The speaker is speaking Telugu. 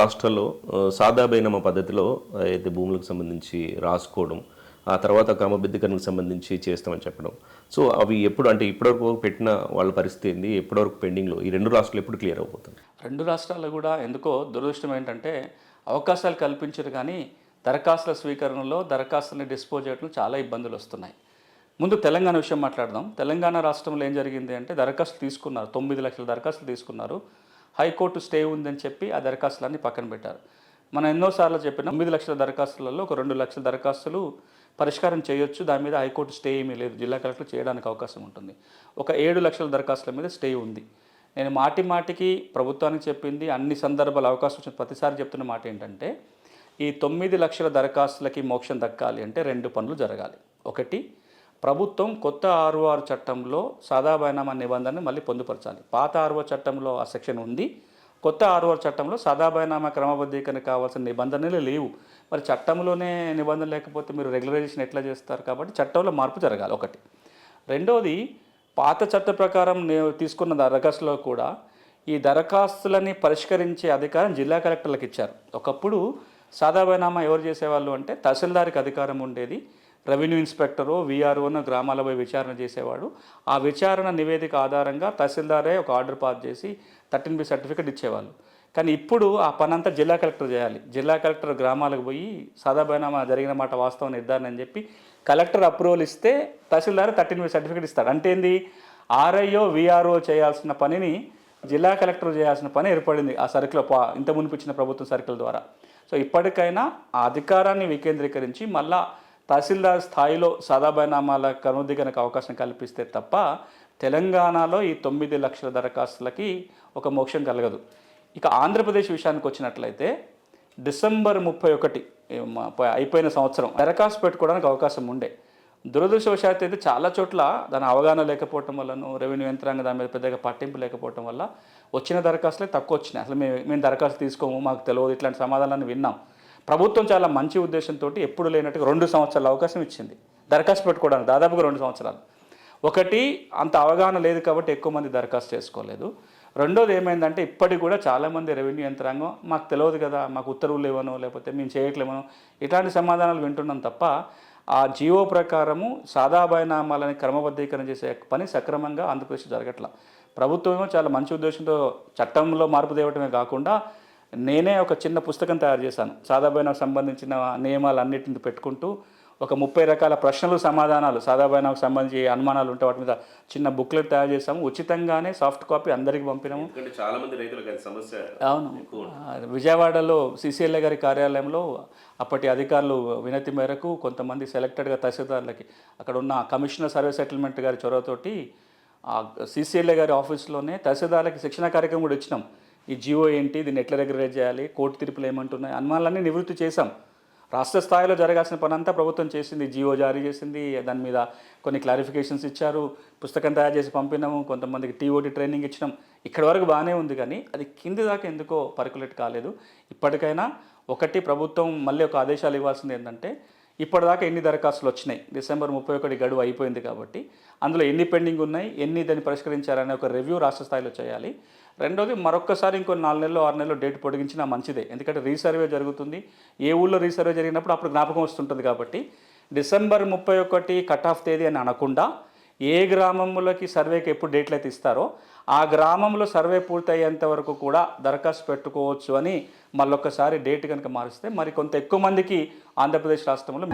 రాష్ట్రాల్లో సాదాబైనమ పద్ధతిలో అయితే భూములకు సంబంధించి రాసుకోవడం ఆ తర్వాత క్రమబద్ధీకరణకు సంబంధించి చేస్తామని చెప్పడం. సో అవి ఎప్పుడు అంటే ఇప్పటివరకు పెట్టిన వాళ్ళ పరిస్థితి ఏంది? ఎప్పటివరకు పెండింగ్లో? ఈ రెండు రాష్ట్రాలు ఎప్పుడు క్లియర్ అయిపోతుంది రెండు రాష్ట్రాలు కూడా ఎందుకో దురదృష్టం ఏంటంటే అవకాశాలు కల్పించారు కానీ దరఖాస్తుల స్వీకరణలో దరఖాస్తుని డిస్పోజ్ చేయడం చాలా ఇబ్బందులు వస్తున్నాయి. ముందు తెలంగాణ విషయం మాట్లాడదాం. తెలంగాణ రాష్ట్రంలో ఏం జరిగింది అంటే దరఖాస్తులు తీసుకున్నారు. తొమ్మిది లక్షల దరఖాస్తులు తీసుకున్నారు. హైకోర్టు స్టే ఉందని చెప్పి ఆ దరఖాస్తులన్నీ పక్కన పెట్టారు. మనం ఎన్నోసార్లు చెప్పిన తొమ్మిది లక్షల దరఖాస్తులలో ఒక రెండు లక్షల దరఖాస్తులు పరిష్కారం చేయొచ్చు దాని మీద హైకోర్టు స్టే ఏమీ లేదు జిల్లా కలెక్టర్ చేయడానికి అవకాశం ఉంటుంది. ఒక ఏడు లక్షల దరఖాస్తుల మీద స్టే ఉంది. నేను మాటి మాటికి ప్రభుత్వానికి చెప్పింది అన్ని సందర్భాలు అవకాశం వచ్చిన ప్రతిసారి చెప్తున్న మాట ఏంటంటే ఈ తొమ్మిది లక్షల దరఖాస్తులకి మోక్షం దక్కాలి అంటే రెండు పనులు జరగాలి. ఒకటి ప్రభుత్వం కొత్త ఆర్ఓఆర్ చట్టంలో సాదాబైనామా నిబంధనని మళ్ళీ పొందుపరచాలి. పాత ఆర్ఓ చట్టంలో ఆ సెక్షన్ ఉంది. కొత్త ఆర్ఓఆర్ చట్టంలో సాదాబైనామా క్రమబద్ధీకరణ కావాల్సిన నిబంధనలు లేవు. మరి చట్టంలోనే నిబంధన లేకపోతే మీరు రెగ్యులరైజేషన్ ఎట్లా చేస్తారు కాబట్టి చట్టంలో మార్పు జరగాలి ఒకటి. రెండోది పాత చట్ట ప్రకారం తీసుకున్న దరఖాస్తులో కూడా ఈ దరఖాస్తులని పరిష్కరించే అధికారం జిల్లా కలెక్టర్లకు ఇచ్చారు. ఒకప్పుడు సాదాబైనామా ఎవరు చేసేవాళ్ళు అంటే తహసీల్దార్కి అధికారం ఉండేది. రెవెన్యూ ఇన్స్పెక్టరో వీఆర్ఓనో గ్రామాలపై పోయి విచారణ చేసేవాడు. ఆ విచారణ నివేదిక ఆధారంగా తహసీల్దారే ఒక ఆర్డర్ పాస్ చేసి థర్టీన్ బి సర్టిఫికేట్ ఇచ్చేవాళ్ళు. కానీ ఇప్పుడు ఆ పనంతా జిల్లా కలెక్టర్ చేయాలి. జిల్లా కలెక్టర్ గ్రామాలకు పోయి సాదాబైనామా జరిగిన మాట వాస్తవం నిర్ధారణ అని చెప్పి కలెక్టర్ అప్రూవల్ ఇస్తే తహసీల్దార్ థర్టీన్ బి సర్టిఫికేట్ ఇస్తాడు. అంటే ఏంది? ఆర్ఐఓ వీఆర్ఓ చేయాల్సిన పనిని జిల్లా కలెక్టర్ చేయాల్సిన పని ఏర్పడింది ఆ సర్కిల్ పా ఇంత మునిపించిన ప్రభుత్వ సర్కిల్ ద్వారా. సో ఇప్పటికైనా ఆ అధికారాన్ని వికేంద్రీకరించి మళ్ళా తహసీల్దార్ స్థాయిలో సాదాబైనామాల కనుదిగనకు అవకాశం కల్పిస్తే తప్ప తెలంగాణలో ఈ తొమ్మిది లక్షల దరఖాస్తులకి ఒక మోక్షం కలగదు. ఇక ఆంధ్రప్రదేశ్ విషయానికి వచ్చినట్లయితే డిసెంబర్ ముప్పై ఒకటి అయిపోయిన సంవత్సరం దరఖాస్తు పెట్టుకోవడానికి అవకాశం ఉండే. దురదృష్టవశాత్తు అయితే చాలా చోట్ల దాని అవగాహన లేకపోవటం వల్లనూ రెవెన్యూ యంత్రాంగం దాని మీద పెద్దగా పట్టింపు లేకపోవటం వల్ల వచ్చిన దరఖాస్తులే తక్కువ వచ్చినాయి. అసలు మేము మేము దరఖాస్తు తీసుకోము మాకు తెలియదు ఇట్లాంటి సమాధానాన్ని విన్నాం. ప్రభుత్వం చాలా మంచి ఉద్దేశంతో ఎప్పుడు లేనట్టుగా రెండు సంవత్సరాల అవకాశం ఇచ్చింది. దరఖాస్తు పెట్టుకోవడానికి దాదాపుగా రెండు సంవత్సరాలు. ఒకటి అంత అవగాహన లేదు కాబట్టి ఎక్కువ మంది దరఖాస్తు చేసుకోలేదు. రెండోది ఏమైందంటే ఇప్పటికి కూడా చాలామంది రెవెన్యూ యంత్రాంగం మాకు తెలియదు కదా మాకు ఉత్తర్వులు ఇవ్వనో లేకపోతే మేము చేయట్లేమనో ఇట్లాంటి సమాధానాలు వింటున్నాం తప్ప ఆ జీవో ప్రకారము సాదా బైనామాలని క్రమబద్ధీకరణ చేసే పని సక్రమంగా ఆంధ్రప్రదేశ్ జరగట్ల. ప్రభుత్వమేమో చాలా మంచి ఉద్దేశంతో చట్టంలో మార్పు తేవటమే కాకుండా నేనే ఒక చిన్న పుస్తకం తయారు చేశాను. సాదా బైనాకు సంబంధించిన నియమాలన్నిటిని పెట్టుకుంటూ ఒక ముప్పై రకాల ప్రశ్నలు సమాధానాలు సాదా బైనాకు సంబంధించి అనుమానాలు ఉంటే వాటి మీద చిన్న బుక్లెట్ తయారు చేసాము ఉచితంగానే సాఫ్ట్ కాపీ అందరికీ పంపినాము. చాలా మంది రైతులకు సమస్య అవును. విజయవాడలో సిసిఎల్ఏ గారి కార్యాలయంలో అప్పటి అధికారులు వినతి మేరకు కొంతమంది సెలెక్టెడ్గా తహసీల్దార్లకి అక్కడ ఉన్న కమిషనర్ సర్వీస్ సెటిల్మెంట్ గారి చొరవతోటి ఆ సిసిఎల్ఏ గారి ఆఫీస్లోనే తహసీల్దార్లకి శిక్షణ కార్యక్రమం కూడా ఇచ్చినాం. ఈ జియో ఏంటి? దీన్ని ఎట్లా రెగ్యులేట్ చేయాలి? కోర్టు తీర్పులు ఏమంటున్నాయి? అనుమానాలన్నీ నివృత్తి చేశాం. రాష్ట్ర స్థాయిలో జరగాల్సిన పని అంతా ప్రభుత్వం చేసింది. జియో జారీ చేసింది. దాని మీద కొన్ని క్లారిఫికేషన్స్ ఇచ్చారు. పుస్తకం తయారు చేసి పంపినాము. కొంతమందికి టీఓటీ ట్రైనింగ్ ఇచ్చినాం. ఇక్కడి వరకు బాగానే ఉంది కానీ అది కింది దాకా ఎందుకో పర్కులేట్ కాలేదు. ఇప్పటికైనా ఒకటి ప్రభుత్వం మళ్ళీ ఒక ఆదేశాలు ఇవ్వాల్సింది ఏంటంటే ఇప్పటిదాకా ఎన్ని దరఖాస్తులు వచ్చినాయి? డిసెంబర్ ముప్పై ఒకటి గడువు అయిపోయింది కాబట్టి అందులో ఎన్ని పెండింగ్ ఉన్నాయి? ఎన్ని దాన్ని పరిష్కరించారనే ఒక రివ్యూ రాష్ట్ర స్థాయిలో చేయాలి. రెండోది మరొక్కసారి ఇంకో నాలుగు నెలలు ఆరు నెలలు డేట్ పొడిగించినా మంచిదే. ఎందుకంటే రీసర్వే జరుగుతుంది. ఏ ఊళ్ళో రీసర్వే జరిగినప్పుడు అప్పుడు జ్ఞాపకం వస్తుంటుంది కాబట్టి. డిసెంబర్ ముప్పై ఒకటి కట్ ఆఫ్ తేదీ అని అనకుండా ఏ గ్రామంలోకి సర్వేకి ఎప్పుడు డేట్లు అయితే ఇస్తారో ఆ గ్రామంలో సర్వే పూర్తయ్యేంత వరకు కూడా దరఖాస్తు పెట్టుకోవచ్చు అని మళ్ళొక్కసారి డేట్ కనుక మారిస్తే మరి కొంత ఎక్కువ మందికి ఆంధ్రప్రదేశ్ రాష్ట్రంలో